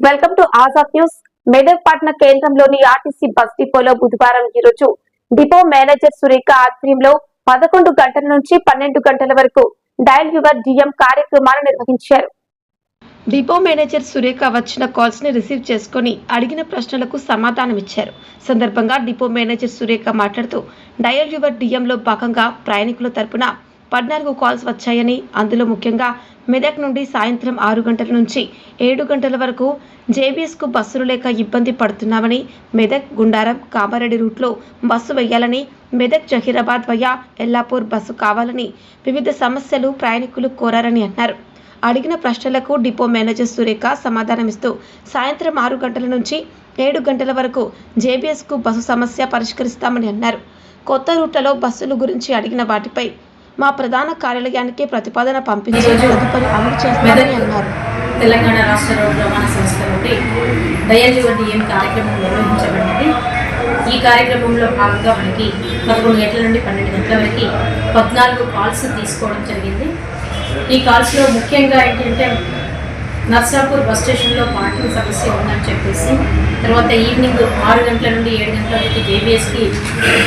Welcome to Azad news. Medak పట్టణ కేంద్రంలోని RTC bus డిపోలో బుధవారం ఈ రోజు డిపో మేనేజర్ సురేఖ ఆధ్వర్యంలో పదకొండు గంటల నుంచి పన్నెండు గంటల వరకు డయల్ యువర్ డిఎం కార్యక్రమాలు నిర్వహించారు. డిపో మేనేజర్ సురేఖ వచ్చిన కాల్స్ని రిసీవ్ చేసుకుని అడిగిన ప్రశ్నలకు సమాధానం ఇచ్చారు. సందర్భంగా డిపో మేనేజర్ సురేఖ మాట్లాడుతూ డయల్ యువర్ డిఎంలో భాగంగా ప్రయాణికుల తరపున పద్నాలుగు కాల్స్ వచ్చాయని అందులో ముఖ్యంగా మెదక్ నుండి సాయంత్రం ఆరు గంటల నుంచి ఏడు గంటల వరకు జేబీఎస్కు బస్సులు లేక ఇబ్బంది పడుతున్నామని మెదక్ గుండారం కామారెడ్డి రూట్లో బస్సు వేయాలని మెదక్ జహీరాబాద్ వయా ఎల్లాపూర్ బస్సు కావాలని వివిధ సమస్యలు ప్రయాణికులు కోరారని అన్నారు. అడిగిన ప్రశ్నలకు డిపో మేనేజర్ సురేఖ సమాధానమిస్తూ సాయంత్రం ఆరు గంటల నుంచి ఏడు గంటల వరకు జేబీఎస్కు బస్సు సమస్య పరిష్కరిస్తామని అన్నారు. కొత్త రూట్లలో బస్సుల గురించి అడిగిన వాటిపై మా ప్రధాన కార్యాలయానికి ప్రతిపాదన పంపించి తదుపరి అమలు చేస్తామని అన్నారు. తెలంగాణ రాష్ట్ర రోడ్డు రవాణా సంస్థ నుండి డయల్ కార్యక్రమం నిర్వహించబడింది. ఈ కార్యక్రమంలో భాగంగా మనకి పదకొండు గంటల నుండి పన్నెండు గంటల వరకు పద్నాలుగు కాల్స్ తీసుకోవడం జరిగింది. ఈ కాల్స్లో ముఖ్యంగా ఏంటంటే నర్సాపూర్ బస్ స్టేషన్లో పార్కింగ్ సమస్య ఉందని చెప్పేసి తర్వాత ఈవినింగ్ ఆరు గంటల నుండి ఏడు గంటల వరకు జేబీఎస్కి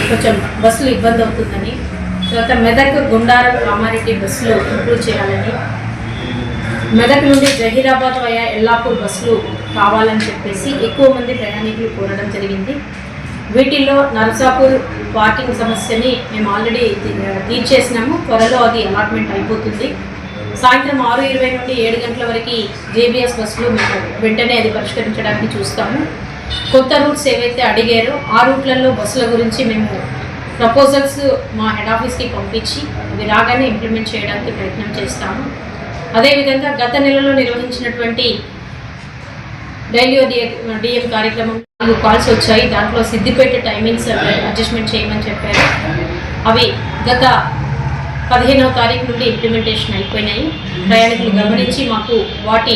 కొంచెం బస్సులు ఇబ్బంది అవుతుందని తర్వాత మెదక్ గుండారం కామారెడ్డి బస్సులు ఇంప్రూవ్ చేయాలని. మెదక్ నుండి జహీరాబాద్ వయా ఎల్లాపూర్ బస్సులు కావాలని చెప్పేసి ఎక్కువ మంది ప్రయాణికులు కోరడం జరిగింది. వీటిల్లో నరసాపూర్ పార్కింగ్ సమస్యని మేము ఆల్రెడీ తీర్చేసినాము. త్వరలో అది అలాట్మెంట్ అయిపోతుంది. సాయంత్రం ఆరు ఇరవై నుండి ఏడు గంటల వరకు జేబీఎస్ బస్సులు మేము వెంటనే అది పరిష్కరించడానికి చూస్తాము. కొత్త రూట్స్ ఏవైతే అడిగారో ఆ రూట్లలో బస్సుల గురించి మేము ప్రపోజల్స్ మా హెడ్ ఆఫీస్కి పంపించి అవి రాగానే ఇంప్లిమెంట్ చేయడానికి ప్రయత్నం చేస్తాము. అదేవిధంగా గత నెలలో నిర్వహించినటువంటి డైలీ డిఎం కార్యక్రమం నాలుగు కాల్స్ వచ్చాయి. దాంట్లో సిద్దిపేట టైమింగ్స్ అడ్జస్ట్మెంట్ చేయమని చెప్పారు. అవి గత పదిహేనవ తారీఖు నుండి ఇంప్లిమెంటేషన్ అయిపోయినాయి. ప్రయాణికులు గమనించి మాకు వాటి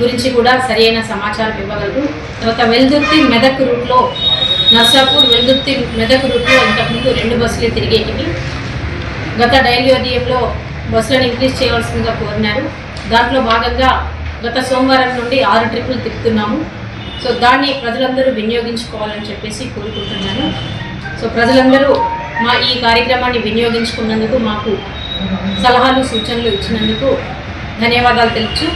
గురించి కూడా సరైన సమాచారం ఇవ్వగలరు. తర్వాత వెల్దుర్తి మెదక్ రూట్లో నర్సాపూర్ వెల్దుర్తి మెదక్ రూట్లో ఇంతకుముందు రెండు బస్సులు తిరిగేటివి. గత డైలీ డిఎంలో బస్సులను ఇంక్రీజ్ చేయవలసిందిగా కోరినారు. దాంట్లో భాగంగా గత సోమవారం నుండి ఆరు ట్రిప్పులు తిప్పుతున్నాము. సో దాన్ని ప్రజలందరూ వినియోగించుకోవాలని చెప్పేసి కోరుకుంటున్నాను. సో ప్రజలందరూ మా ఈ కార్యక్రమాన్ని వినియోగించుకున్నందుకు మాకు సలహాలు సూచనలు ఇచ్చినందుకు ధన్యవాదాలు తెలుసు